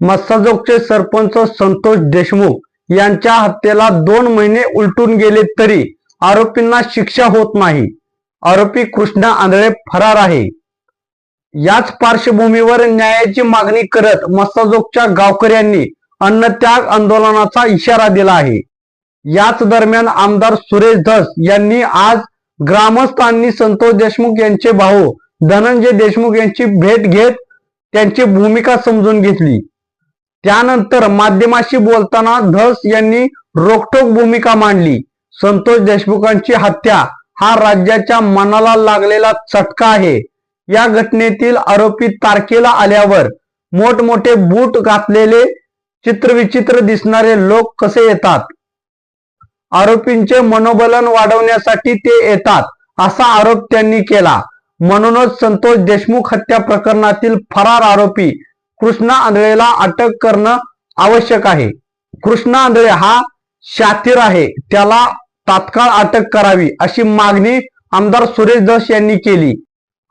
मस्साजोगचे सरपंच संतोष देशमुख यांच्या हत्येला दोन महिने उलटून गेले तरी आरोपींना शिक्षा होत नाही. आरोपी कृष्णा आंधळे फरार आहे. याच पार्श्वभूमीवर न्यायाची मागणी करत मस्साजोगच्या गावकऱ्यांनी अन्नत्याग आंदोलनाचा इशारा दिला आहे. याच दरम्यान आमदार सुरेश धस यांनी आज ग्रामस्थांनी संतोष देशमुख यांचे भाऊ धनंजय देशमुख यांची भेट घेत त्यांची भूमिका समजून घेतली. त्यानंतर माध्यमाशी बोलताना धस यांनी रोखठोक भूमिका मांडली. संतोष देशमुखांची हत्या हा राज्याच्या मनाला लागलेला चटका आहे. या घटनेतील आरोपी तारखेला आल्यावर मोठमोठे बूट घातलेले चित्रविचित्र दिसणारे लोक कसे येतात? आरोपींचे मनोबलन वाढवण्यासाठी ते येतात असा आरोप त्यांनी केला. म्हणूनच संतोष देशमुख हत्या प्रकरणातील फरार आरोपी कृष्णा आंधळेला अटक करणं आवश्यक आहे. कृष्णा आंधळे हा शातीर आहे. त्याला तात्काळ अटक करावी अशी मागणी आमदार सुरेश दस यांनी केली.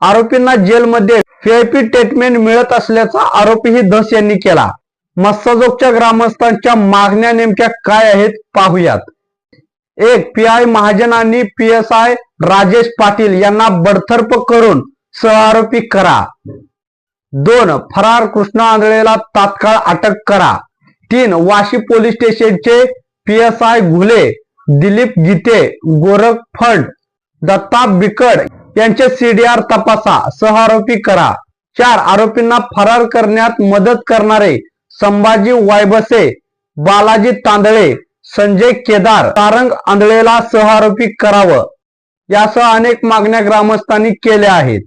आरोपींना जेलमध्ये व्हीआयपी ट्रीटमेंट मिळत असल्याचा आरोपही धस यांनी केला. मस्साजोगच्या ग्रामस्थांच्या मागण्या नेमक्या काय आहेत पाहूयात. एक पी आय महाजन आणि P S I Rajesh Patil यांना बडतर्फ करून सहआरोपी करा. दोन फरार कृष्णा आंधळेला तात्काळ अटक करा. तीन वाशी पोलीस स्टेशनचे P S I Ghule Dilip Gite Gorakh Phand Datta Bikad यांचे सीडीआर तपासा सहआरोपी करा. चार आरोपींना फरार करण्यात मदत करणारे संभाजी वायबसे बालाजी तांदळे संजय केदार तारंग आंधळेला सहआरोपी करावं. यासह अनेक मागण्या ग्रामस्थांनी केल्या आहेत.